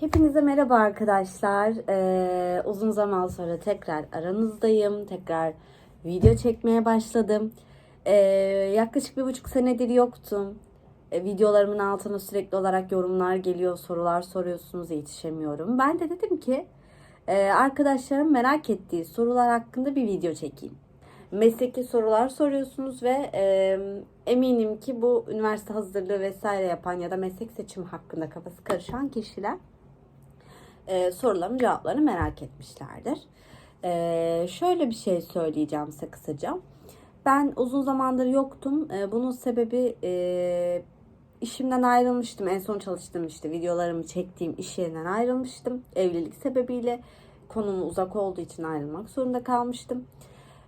Hepinize merhaba arkadaşlar. Ee, uzun zaman sonra tekrar aranızdayım. Tekrar video çekmeye başladım. Ee, yaklaşık bir buçuk senedir yoktum. Ee, videolarımın altına sürekli olarak yorumlar geliyor, sorular soruyorsunuz, yetişemiyorum. Ben de dedim ki e, arkadaşlarım merak ettiği sorular hakkında bir video çekeyim. Mesleki sorular soruyorsunuz ve e, eminim ki bu üniversite hazırlığı vesaire yapan ya da meslek seçimi hakkında kafası karışan kişiler e, soruların cevaplarını merak etmişlerdir. E, şöyle bir şey söyleyeceğim size kısaca. Ben uzun zamandır yoktum. E, bunun sebebi e, işimden ayrılmıştım. En son çalıştığım işte videolarımı çektiğim iş yerinden ayrılmıştım. Evlilik sebebiyle konum uzak olduğu için ayrılmak zorunda kalmıştım.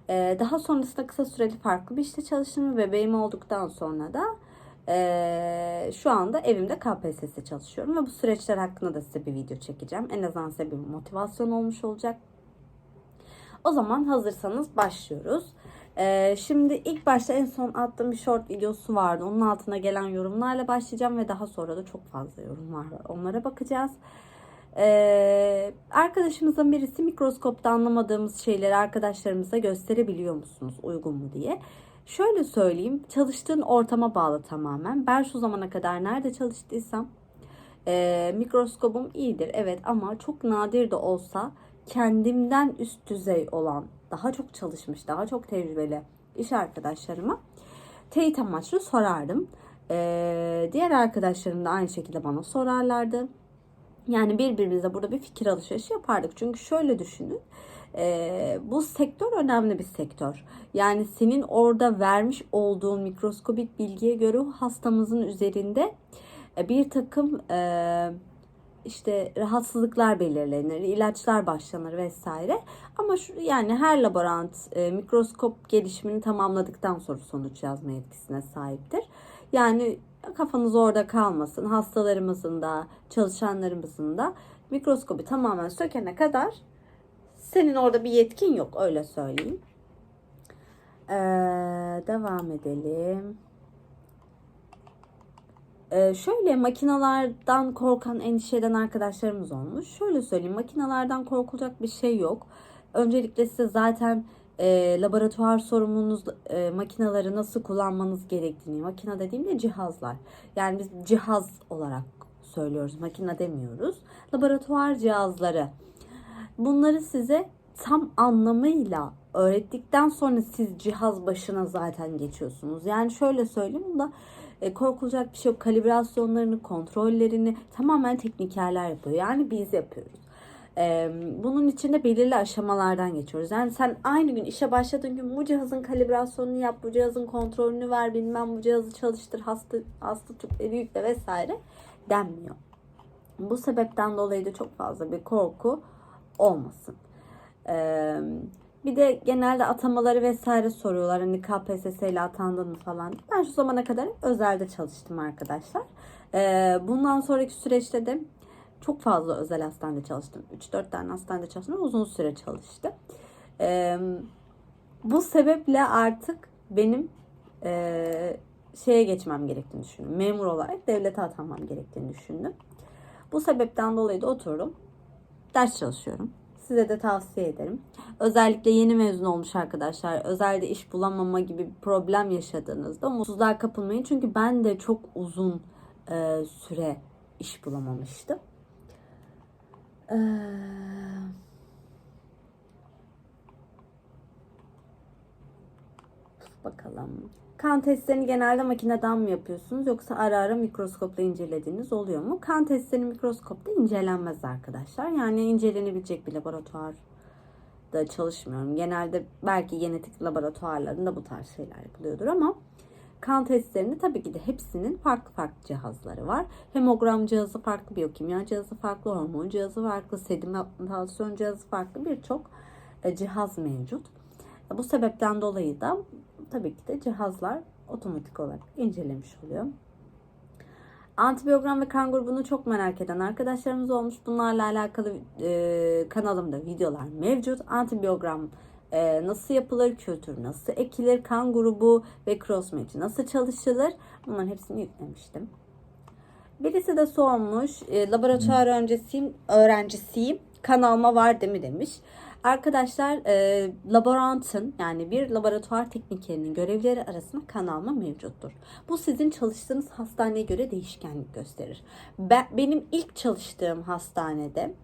E, daha sonrasında kısa süreli farklı bir işte çalıştım ve bebeğim olduktan sonra da ee, şu anda evimde KPSS çalışıyorum ve bu süreçler hakkında da size bir video çekeceğim. En azından size bir motivasyon olmuş olacak. O zaman hazırsanız başlıyoruz. Ee, şimdi ilk başta en son attığım bir short videosu vardı. Onun altına gelen yorumlarla başlayacağım ve daha sonra da çok fazla yorumlar var. Onlara bakacağız. Ee, arkadaşımızın birisi mikroskopta anlamadığımız şeyleri arkadaşlarımıza gösterebiliyor musunuz? Uygun mu diye. Şöyle söyleyeyim, çalıştığın ortama bağlı tamamen. Ben şu zamana kadar nerede çalıştıysam e, mikroskobum iyidir evet ama çok nadir de olsa kendimden üst düzey olan, daha çok çalışmış, daha çok tecrübeli iş arkadaşlarıma teyit amaçlı sorardım. E, diğer arkadaşlarım da aynı şekilde bana sorarlardı. Yani birbirimize burada bir fikir alışverişi yapardık. Çünkü şöyle düşünün. E, bu sektör önemli bir sektör. Yani senin orada vermiş olduğun mikroskobik bilgiye göre hastamızın üzerinde e, bir takım e, işte rahatsızlıklar belirlenir, ilaçlar başlanır vesaire. Ama şu, yani her laborant e, mikroskop gelişimini tamamladıktan sonra sonuç yazma yetkisine sahiptir. Yani kafanız orada kalmasın. Hastalarımızın da, çalışanlarımızın da mikroskobi tamamen sökene kadar senin orada bir yetkin yok öyle söyleyeyim. Ee, devam edelim. Ee, şöyle makinalardan korkan, endişe eden arkadaşlarımız olmuş. Şöyle söyleyeyim, makinalardan korkulacak bir şey yok. Öncelikle size zaten e, laboratuvar sorumlunuz e, makinaları nasıl kullanmanız gerektiğini, makine dediğimde cihazlar. Yani biz cihaz olarak söylüyoruz, makine demiyoruz. Laboratuvar cihazları. Bunları size tam anlamıyla öğrettikten sonra siz cihaz başına zaten geçiyorsunuz. Yani şöyle söyleyeyim bunda e, korkulacak bir şey yok. Kalibrasyonlarını, kontrollerini tamamen teknikerler yapıyor. Yani biz yapıyoruz. Bunun içinde belirli aşamalardan geçiyoruz. Yani sen aynı gün işe başladığın gün bu cihazın kalibrasyonunu yap, bu cihazın kontrolünü ver, bilmem bu cihazı çalıştır, hasta hasta tüpleri yükle vesaire denmiyor. Bu sebepten dolayı da çok fazla bir korku olmasın. Bir de genelde atamaları vesaire soruyorlar. Hani KPSS ile atandın mı falan. Ben şu zamana kadar özelde çalıştım arkadaşlar. Bundan sonraki süreçte de çok fazla özel hastanede çalıştım. 3-4 tane hastanede çalıştım. Uzun süre çalıştım. Ee, bu sebeple artık benim e, şeye geçmem gerektiğini düşündüm. Memur olarak devlete atanmam gerektiğini düşündüm. Bu sebepten dolayı da oturdum. Ders çalışıyorum. Size de tavsiye ederim. Özellikle yeni mezun olmuş arkadaşlar, özelde iş bulamama gibi bir problem yaşadığınızda umutsuzluğa kapılmayın. Çünkü ben de çok uzun e, süre iş bulamamıştım. Ee, bakalım. Kan testlerini genelde makineden mi yapıyorsunuz yoksa ara ara mikroskopla incelediğiniz oluyor mu? Kan testleri mikroskopta incelenmez arkadaşlar. Yani incelenebilecek bir laboratuvarda çalışmıyorum. Genelde belki genetik laboratuvarlarında bu tarz şeyler yapılıyordur ama kan testlerini tabii ki de hepsinin farklı farklı cihazları var. Hemogram cihazı farklı, biyokimya cihazı farklı, hormon cihazı farklı, sedimentasyon cihazı farklı birçok e, cihaz mevcut. Bu sebepten dolayı da tabii ki de cihazlar otomatik olarak incelemiş oluyor. Antibiyogram ve kan grubunu çok merak eden arkadaşlarımız olmuş. Bunlarla alakalı e, kanalımda videolar mevcut. Antibiyogram e, nasıl yapılır, kültür nasıl ekilir, kan grubu ve cross match nasıl çalışılır bunların hepsini yüklemiştim. Birisi de sormuş, e, laboratuvar öncesiyim, öğrencisiyim, kan alma var değil mi demiş. Arkadaşlar e, laborantın yani bir laboratuvar teknikerinin görevleri arasında kan alma mevcuttur. Bu sizin çalıştığınız hastaneye göre değişkenlik gösterir. Ben, benim ilk çalıştığım hastanede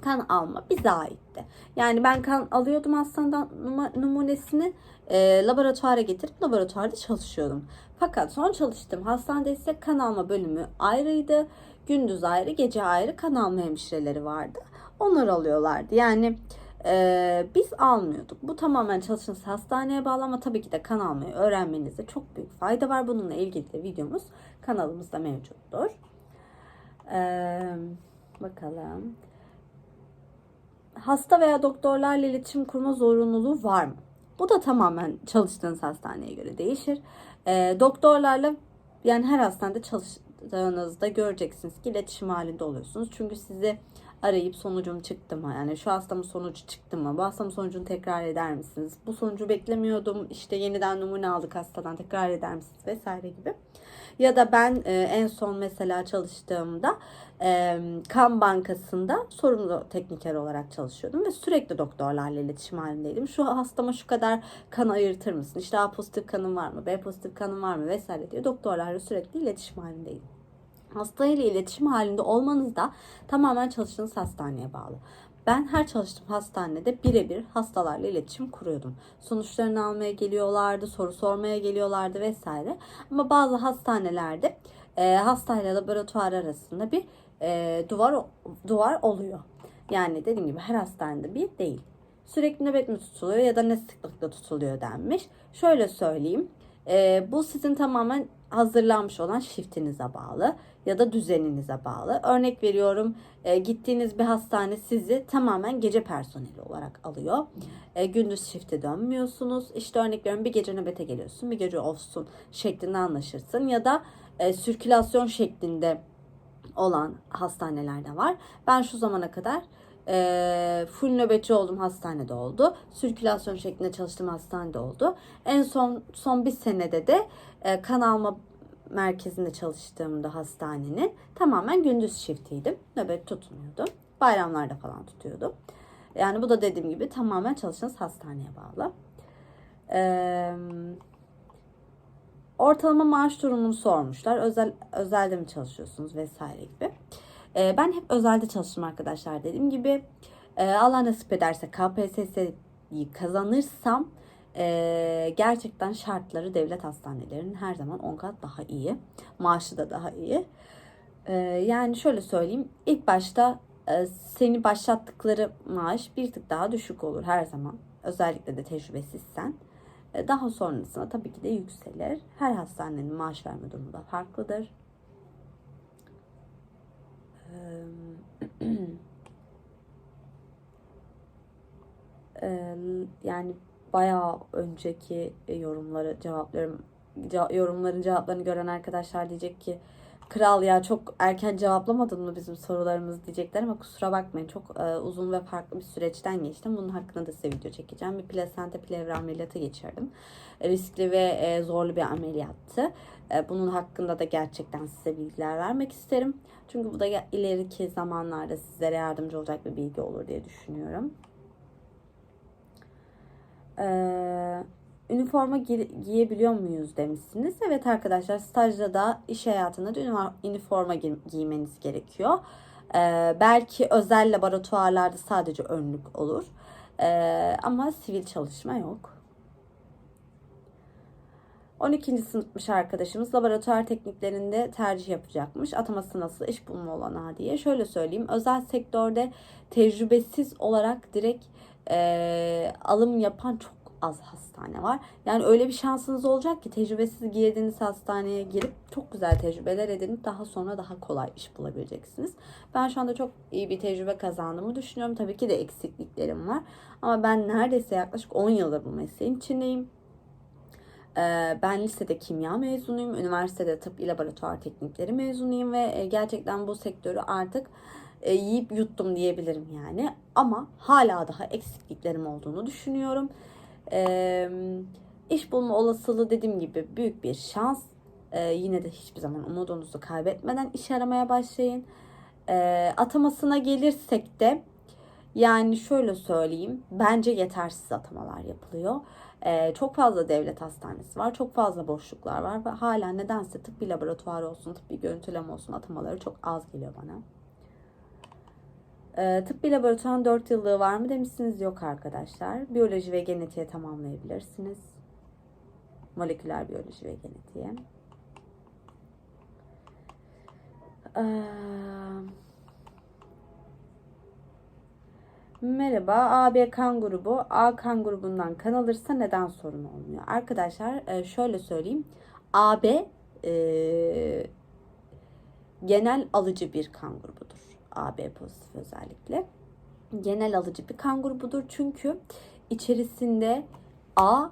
kan alma bize aitti. Yani ben kan alıyordum hastaneden numunesini e, laboratuvara getirip laboratuvarda çalışıyordum. Fakat son çalıştığım hastanede ise kan alma bölümü ayrıydı. Gündüz ayrı, gece ayrı kan alma hemşireleri vardı. Onlar alıyorlardı. Yani e, biz almıyorduk. Bu tamamen çalıştığınız hastaneye bağlı ama tabii ki de kan almayı öğrenmenizde çok büyük fayda var. Bununla ilgili de videomuz kanalımızda mevcuttur. E, bakalım hasta veya doktorlarla iletişim kurma zorunluluğu var mı? Bu da tamamen çalıştığınız hastaneye göre değişir. Ee, doktorlarla yani her hastanede çalıştığınızda göreceksiniz ki iletişim halinde oluyorsunuz. Çünkü sizi arayıp sonucum çıktı mı? Yani şu hastamın sonucu çıktı mı? Bu hastamın sonucunu tekrar eder misiniz? Bu sonucu beklemiyordum. İşte yeniden numune aldık hastadan tekrar eder misiniz? Vesaire gibi. Ya da ben e, en son mesela çalıştığımda e, kan bankasında sorumlu tekniker olarak çalışıyordum ve sürekli doktorlarla iletişim halindeydim. Şu hastama şu kadar kan ayırtır mısın? İşte A pozitif kanın var mı? B pozitif kanın var mı? Vesaire diye doktorlarla sürekli iletişim halindeydim. Hastayla iletişim halinde olmanız da tamamen çalıştığınız hastaneye bağlı. Ben her çalıştığım hastanede birebir hastalarla iletişim kuruyordum. Sonuçlarını almaya geliyorlardı, soru sormaya geliyorlardı vesaire. Ama bazı hastanelerde e, hastayla laboratuvar arasında bir e, duvar duvar oluyor. Yani dediğim gibi her hastanede bir değil. Sürekli nöbet mi tutuluyor ya da ne sıklıkla tutuluyor denmiş. Şöyle söyleyeyim. E, bu sizin tamamen hazırlanmış olan shiftinize bağlı ya da düzeninize bağlı. Örnek veriyorum e, gittiğiniz bir hastane sizi tamamen gece personeli olarak alıyor. E, gündüz shifte dönmüyorsunuz. İşte örnek veriyorum bir gece nöbete geliyorsun bir gece offsun şeklinde anlaşırsın ya da e, sirkülasyon şeklinde olan hastanelerde var. Ben şu zamana kadar e, full nöbetçi olduğum hastanede oldu. Sirkülasyon şeklinde çalıştığım hastanede oldu. En son son bir senede de e, kan alma merkezinde çalıştığımda hastanenin tamamen gündüz shiftiydim. Nöbet tutmuyordum. Bayramlarda falan tutuyordum. Yani bu da dediğim gibi tamamen çalıştığınız hastaneye bağlı. Eee ortalama maaş durumunu sormuşlar. Özel özelde mi çalışıyorsunuz vesaire gibi. Ee, ben hep özelde çalıştım arkadaşlar dediğim gibi. Ee, Allah nasip ederse KPSS'yi kazanırsam e, gerçekten şartları devlet hastanelerinin her zaman 10 kat daha iyi. Maaşı da daha iyi. Ee, yani şöyle söyleyeyim. ilk başta e, seni başlattıkları maaş bir tık daha düşük olur her zaman. Özellikle de tecrübesizsen. E, Daha sonrasında tabii ki de yükselir. Her hastanenin maaş verme durumu da farklıdır. Eee, Eee, yani bayağı önceki yorumları cevaplarım ce- yorumların cevaplarını gören arkadaşlar diyecek ki Kral ya çok erken cevaplamadın mı bizim sorularımız diyecekler ama kusura bakmayın çok e, uzun ve farklı bir süreçten geçtim. Bunun hakkında da size video çekeceğim. Bir plasenta plevra ameliyatı geçirdim. E, riskli ve e, zorlu bir ameliyattı. E, bunun hakkında da gerçekten size bilgiler vermek isterim. Çünkü bu da ileriki zamanlarda sizlere yardımcı olacak bir bilgi olur diye düşünüyorum. Eee üniforma gi- giyebiliyor muyuz demişsiniz. Evet arkadaşlar stajda da iş hayatında da üniforma gi- giymeniz gerekiyor. Ee, belki özel laboratuvarlarda sadece önlük olur. Ee, ama sivil çalışma yok. 12. sınıfmış arkadaşımız laboratuvar tekniklerinde tercih yapacakmış. Ataması nasıl iş bulma olanağı diye. Şöyle söyleyeyim. Özel sektörde tecrübesiz olarak direkt eee, alım yapan çok az hastane var. Yani öyle bir şansınız olacak ki tecrübesiz girdiğiniz hastaneye girip çok güzel tecrübeler edinip daha sonra daha kolay iş bulabileceksiniz. Ben şu anda çok iyi bir tecrübe kazandığımı düşünüyorum. Tabii ki de eksikliklerim var. Ama ben neredeyse yaklaşık 10 yıldır bu mesleğin içindeyim. Ee, Ben lisede kimya mezunuyum. Üniversitede tıp laboratuvar teknikleri mezunuyum ve e, gerçekten bu sektörü artık e, yiyip yuttum diyebilirim yani. Ama hala daha eksikliklerim olduğunu düşünüyorum. Ee, iş bulma olasılığı dediğim gibi büyük bir şans. Ee, yine de hiçbir zaman umudunuzu kaybetmeden iş aramaya başlayın. Ee, atamasına gelirsek de yani şöyle söyleyeyim. Bence yetersiz atamalar yapılıyor. Ee, çok fazla devlet hastanesi var. Çok fazla boşluklar var. Ve hala nedense tıbbi laboratuvar olsun, tıbbi görüntüleme olsun atamaları çok az geliyor bana. Ee, tıbbi laboratuvarın 4 yıllığı var mı demişsiniz. Yok arkadaşlar. Biyoloji ve genetiğe tamamlayabilirsiniz. Moleküler biyoloji ve genetiğe. Ee, Merhaba, AB kan grubu. A kan grubundan kan alırsa neden sorun olmuyor? Arkadaşlar e, şöyle söyleyeyim. AB e, genel alıcı bir kan grubudur. AB pozitif özellikle. Genel alıcı bir kan grubudur. Çünkü içerisinde A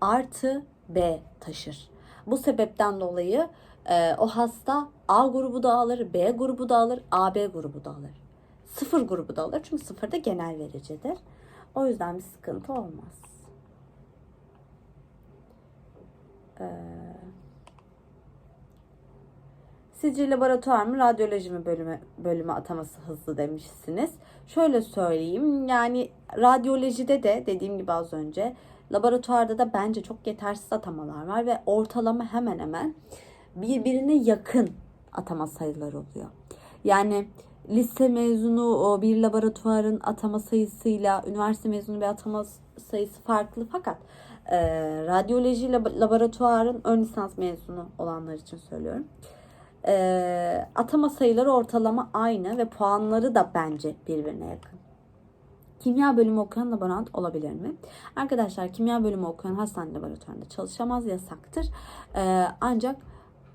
artı B taşır. Bu sebepten dolayı e, o hasta A grubu da alır, B grubu da alır, AB grubu da alır. Sıfır grubu da alır çünkü sıfır da genel vericidir. O yüzden bir sıkıntı olmaz. Ee, Sizce laboratuvar mı, radyoloji mi bölümü, bölüme ataması hızlı demişsiniz. Şöyle söyleyeyim, yani radyolojide de dediğim gibi az önce, laboratuvarda da bence çok yetersiz atamalar var ve ortalama hemen hemen birbirine yakın atama sayıları oluyor. Yani lise mezunu bir laboratuvarın atama sayısıyla üniversite mezunu bir atama sayısı farklı fakat e, radyoloji lab- laboratuvarın ön lisans mezunu olanlar için söylüyorum. E, atama sayıları ortalama aynı ve puanları da bence birbirine yakın. Kimya bölümü okuyan laborant olabilir mi? Arkadaşlar kimya bölümü okuyan hastane laboratuvarında çalışamaz yasaktır. E, ancak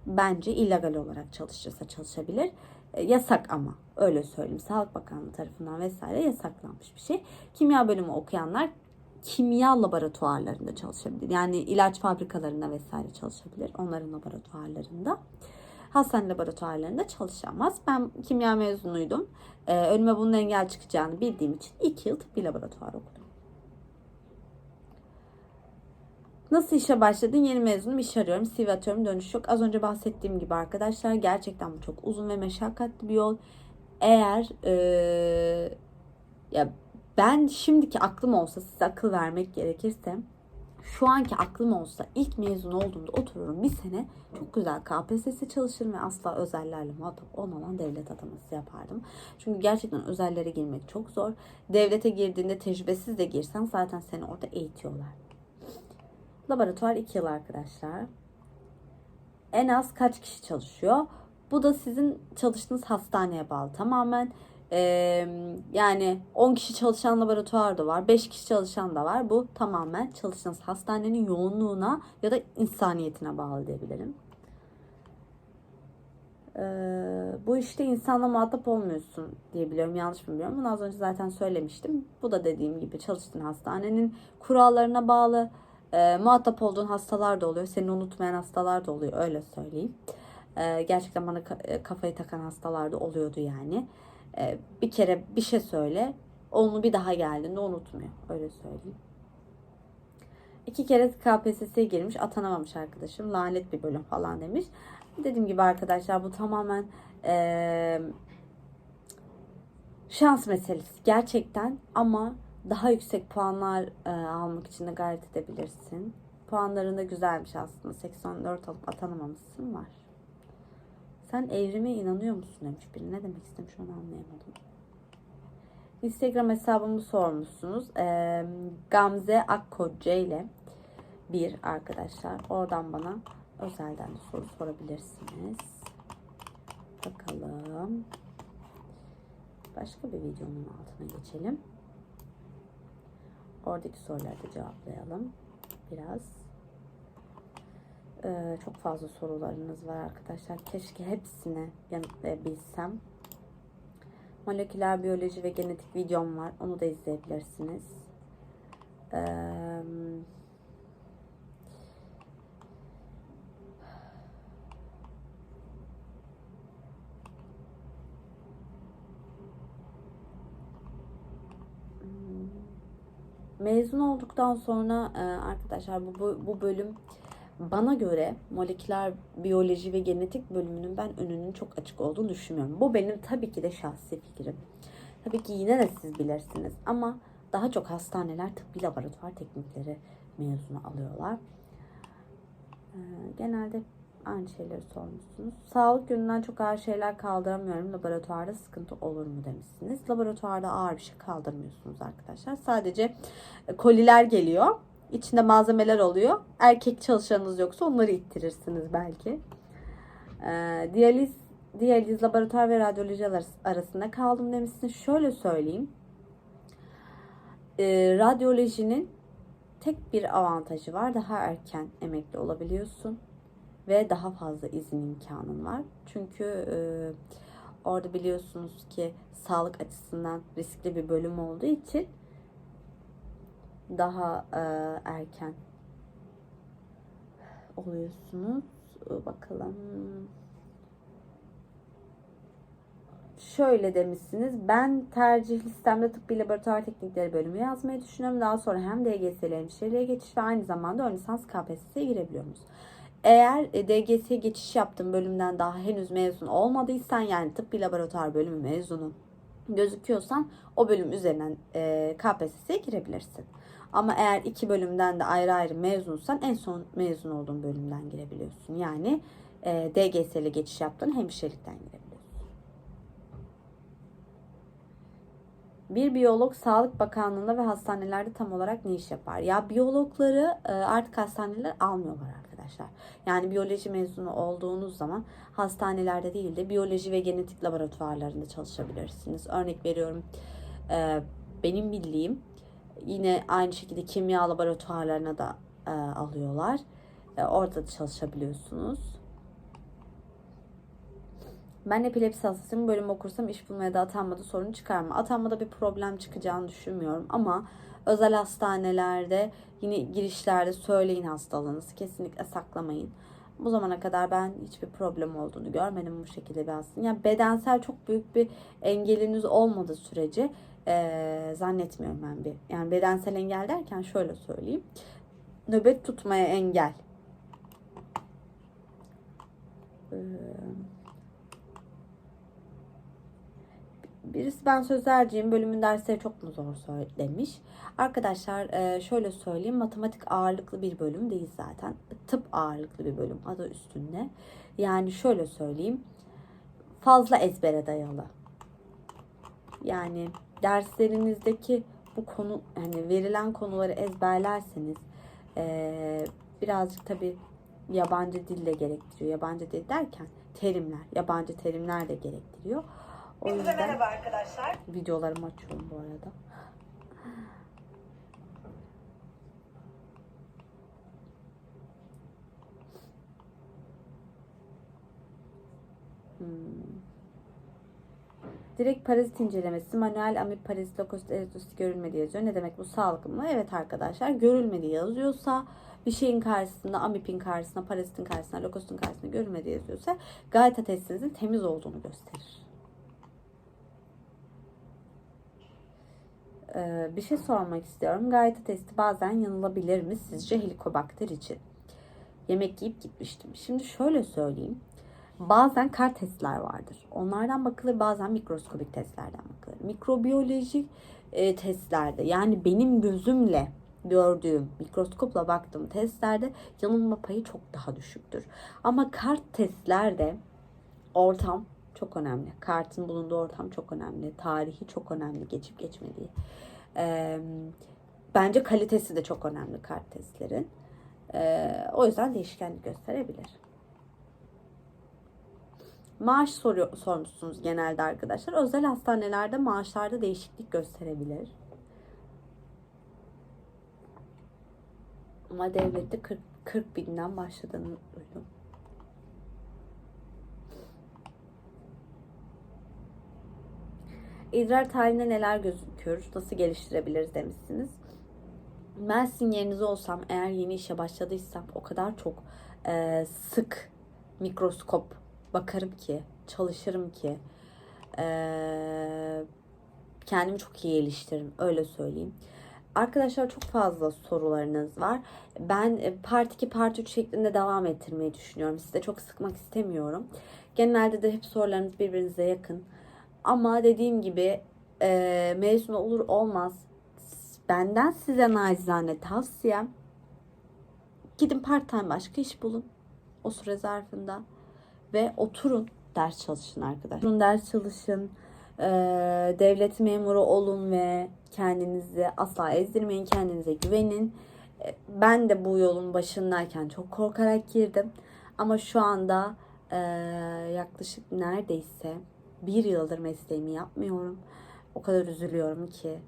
bence illegal olarak çalışırsa çalışabilir. E, yasak ama öyle söyleyeyim. Sağlık Bakanlığı tarafından vesaire yasaklanmış bir şey. Kimya bölümü okuyanlar kimya laboratuvarlarında çalışabilir. Yani ilaç fabrikalarında vesaire çalışabilir. Onların laboratuvarlarında. Hastane laboratuvarlarında çalışamaz. Ben kimya mezunuydum. Ee, önüme bunun engel çıkacağını bildiğim için 2 yıl tıbbi laboratuvar okudum. Nasıl işe başladın? Yeni mezunum iş arıyorum. CV atıyorum dönüş yok. Az önce bahsettiğim gibi arkadaşlar gerçekten bu çok uzun ve meşakkatli bir yol. Eğer ee, ya ben şimdiki aklım olsa size akıl vermek gerekirse şu anki aklım olsa ilk mezun olduğumda otururum bir sene çok güzel KPSS çalışırım ve asla özellerle muhatap olmadan devlet ataması yapardım. Çünkü gerçekten özellere girmek çok zor. Devlete girdiğinde tecrübesiz de girsen zaten seni orada eğitiyorlar. Laboratuvar 2 yıl arkadaşlar. En az kaç kişi çalışıyor? Bu da sizin çalıştığınız hastaneye bağlı. Tamamen e, yani 10 kişi çalışan laboratuvar da var. 5 kişi çalışan da var. Bu tamamen çalıştığınız hastanenin yoğunluğuna ya da insaniyetine bağlı diyebilirim. E, bu işte insanla muhatap olmuyorsun diyebiliyorum. Yanlış mı bilmiyorum. Bunu az önce zaten söylemiştim. Bu da dediğim gibi çalıştığın hastanenin kurallarına bağlı. E, muhatap olduğun hastalar da oluyor. Seni unutmayan hastalar da oluyor. Öyle söyleyeyim. E, gerçekten bana kafayı takan hastalar da oluyordu yani. E, bir kere bir şey söyle. Onu bir daha geldiğinde unutmuyor. Öyle söyleyeyim. İki kere KPSS'ye girmiş. Atanamamış arkadaşım. Lanet bir bölüm falan demiş. Dediğim gibi arkadaşlar bu tamamen e, şans meselesi. Gerçekten ama daha yüksek puanlar e, almak için de gayret edebilirsin. Puanların da güzelmiş aslında. 84 alıp atanamamışsın var. Sen evrime inanıyor musun demiş biri. Ne demek istemiş onu anlayamadım. Instagram hesabımı sormuşsunuz. E, Gamze Akkoca ile bir arkadaşlar. Oradan bana özelden de soru sorabilirsiniz. Bakalım. Başka bir videonun altına geçelim. Oradaki soruları da cevaplayalım. Biraz. Ee, çok fazla sorularınız var arkadaşlar. Keşke hepsine yanıtlayabilsem. Moleküler biyoloji ve genetik videom var. Onu da izleyebilirsiniz. Ee, Mezun olduktan sonra e, arkadaşlar bu, bu bölüm bana göre moleküler biyoloji ve genetik bölümünün ben önünün çok açık olduğunu düşünmüyorum. Bu benim tabii ki de şahsi fikrim. Tabii ki yine de siz bilirsiniz ama daha çok hastaneler tıbbi laboratuvar teknikleri mezunu alıyorlar. Ee, genelde aynı şeyleri sormuşsunuz. Sağlık yönünden çok ağır şeyler kaldıramıyorum. Laboratuvarda sıkıntı olur mu demişsiniz. Laboratuvarda ağır bir şey kaldırmıyorsunuz arkadaşlar. Sadece koliler geliyor. İçinde malzemeler oluyor. Erkek çalışanınız yoksa onları ittirirsiniz belki. Ee, diyaliz, diyaliz, laboratuvar ve radyoloji arasında kaldım demişsiniz. Şöyle söyleyeyim. Ee, radyolojinin tek bir avantajı var. Daha erken emekli olabiliyorsun ve daha fazla izin imkanın var. Çünkü e, orada biliyorsunuz ki sağlık açısından riskli bir bölüm olduğu için daha e, erken oluyorsunuz. Bakalım. Şöyle demişsiniz. Ben tercih listemde tıbbi laboratuvar teknikleri bölümü yazmayı düşünüyorum. Daha sonra hem DGS'li hemşireliğe geçiş ve aynı zamanda ön lisans KPSS'ye girebiliyoruz. Eğer e, DGS'ye geçiş yaptığın bölümden daha henüz mezun olmadıysan yani tıbbi laboratuvar bölümü mezunu gözüküyorsan o bölüm üzerinden e, KPSS'ye girebilirsin. Ama eğer iki bölümden de ayrı ayrı mezunsan en son mezun olduğun bölümden girebiliyorsun. Yani e, DGS ile geçiş yaptın hemşirelikten girebiliyorsun. Bir biyolog Sağlık Bakanlığı'nda ve hastanelerde tam olarak ne iş yapar? Ya biyologları e, artık hastaneler almıyorlar arkadaşlar. Yani biyoloji mezunu olduğunuz zaman hastanelerde değil de biyoloji ve genetik laboratuvarlarında çalışabilirsiniz. Örnek veriyorum e, benim bildiğim yine aynı şekilde kimya laboratuvarlarına da e, alıyorlar. Orada da çalışabiliyorsunuz. Ben epilepsi hastasıyım. Bölüm okursam iş bulmaya da atanmada sorun çıkar mı? Atanmada bir problem çıkacağını düşünmüyorum ama özel hastanelerde yine girişlerde söyleyin hastalığınızı. Kesinlikle saklamayın. Bu zamana kadar ben hiçbir problem olduğunu görmedim bu şekilde bir hastane. Yani bedensel çok büyük bir engeliniz olmadığı sürece ee, zannetmiyorum ben bir. Yani bedensel engel derken şöyle söyleyeyim. Nöbet tutmaya engel. Ee, Birisi ben sözlerciyim bölümün dersleri çok mu zor demiş. Arkadaşlar e, şöyle söyleyeyim matematik ağırlıklı bir bölüm değil zaten. Tıp ağırlıklı bir bölüm adı üstünde. Yani şöyle söyleyeyim fazla ezbere dayalı. Yani derslerinizdeki bu konu hani verilen konuları ezberlerseniz e, birazcık tabi yabancı dille gerektiriyor. Yabancı dil derken terimler, yabancı terimler de gerektiriyor. O yüzden merhaba arkadaşlar. Videolarımı açıyorum bu arada. Hmm. Direkt parazit incelemesi, manuel amip parazit lokosit erytrosit görülmedi yazıyor. Ne demek bu sağlıklı mı? Evet arkadaşlar görülmedi yazıyorsa bir şeyin karşısında, amipin karşısında, parazitin karşısında, lokositin karşısında görülmedi yazıyorsa gayta testinizin temiz olduğunu gösterir. Ee, bir şey sormak istiyorum. Gayta testi bazen yanılabilir mi sizce helikobakter için? Yemek yiyip gitmiştim. Şimdi şöyle söyleyeyim. Bazen kar testler vardır. Onlardan bakılır bazen mikroskobik testlerden bakılır. Mikrobiyolojik e, testlerde yani benim gözümle gördüğüm, mikroskopla baktığım testlerde yanılma payı çok daha düşüktür. Ama kart testlerde ortam çok önemli. Kartın bulunduğu ortam çok önemli. Tarihi çok önemli. Geçip geçmediği. Ee, bence kalitesi de çok önemli kart testlerin. Ee, o yüzden değişkenlik gösterebilir. Maaş soruyor, sormuşsunuz genelde arkadaşlar. Özel hastanelerde maaşlarda değişiklik gösterebilir. Ama devlette 40, 40 binden başladığını duydum. İdrar tarihinde neler gözüküyor? Nasıl geliştirebiliriz demişsiniz. Ben sizin yerinizde olsam eğer yeni işe başladıysam o kadar çok e, sık mikroskop bakarım ki, çalışırım ki kendimi çok iyi geliştiririm öyle söyleyeyim. arkadaşlar çok fazla sorularınız var. Ben e, part 2 part 3 şeklinde devam ettirmeyi düşünüyorum. Sizi de çok sıkmak istemiyorum. Genelde de hep sorularınız birbirinize yakın. Ama dediğim gibi e, mezun olur olmaz benden size nacizane tavsiyem gidin part time başka iş bulun o süre zarfında ve oturun ders çalışın arkadaşlar. Oturun ders çalışın. e, devlet memuru olun ve kendinizi asla ezdirmeyin. Kendinize güvenin. E, ben de bu yolun başındayken çok korkarak girdim. Ama şu anda e, yaklaşık neredeyse bir yıldır mesleğimi yapmıyorum. O kadar üzülüyorum ki.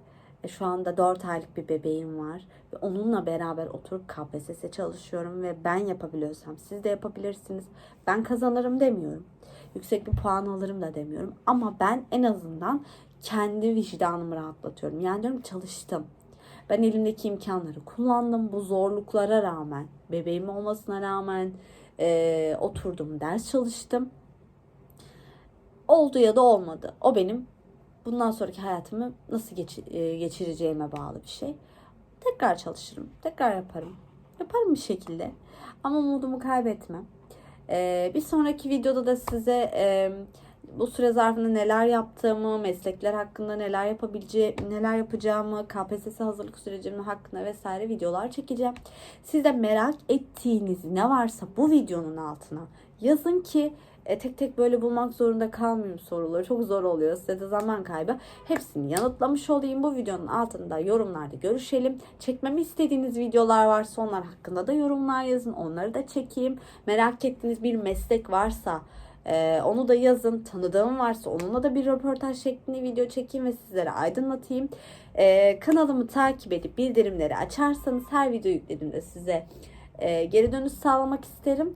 E, Şu anda 4 aylık bir bebeğim var. Ve onunla beraber oturup KPSS çalışıyorum ve ben yapabiliyorsam siz de yapabilirsiniz. Ben kazanırım demiyorum. Yüksek bir puan alırım da demiyorum. Ama ben en azından kendi vicdanımı rahatlatıyorum. Yani diyorum çalıştım. Ben elimdeki imkanları kullandım. Bu zorluklara rağmen, bebeğim olmasına rağmen e, oturdum, ders çalıştım. Oldu ya da olmadı. O benim bundan sonraki hayatımı nasıl geç- e, geçireceğime bağlı bir şey. Tekrar çalışırım, tekrar yaparım. Yaparım bir şekilde. Ama umudumu kaybetmem. Ee, bir sonraki videoda da size e, bu süre zarfında neler yaptığımı, meslekler hakkında neler yapabileceğim, neler yapacağımı, KPSS hazırlık sürecim hakkında vesaire videolar çekeceğim. Siz de merak ettiğiniz ne varsa bu videonun altına yazın ki e, tek tek böyle bulmak zorunda kalmayayım soruları. Çok zor oluyor. Size de zaman kaybı. Hepsini yanıtlamış olayım. Bu videonun altında yorumlarda görüşelim. Çekmemi istediğiniz videolar varsa onlar hakkında da yorumlar yazın. Onları da çekeyim. Merak ettiğiniz bir meslek varsa e, onu da yazın. Tanıdığım varsa onunla da bir röportaj şeklinde video çekeyim ve sizlere aydınlatayım. E, kanalımı takip edip bildirimleri açarsanız her video yüklediğimde size e, geri dönüş sağlamak isterim.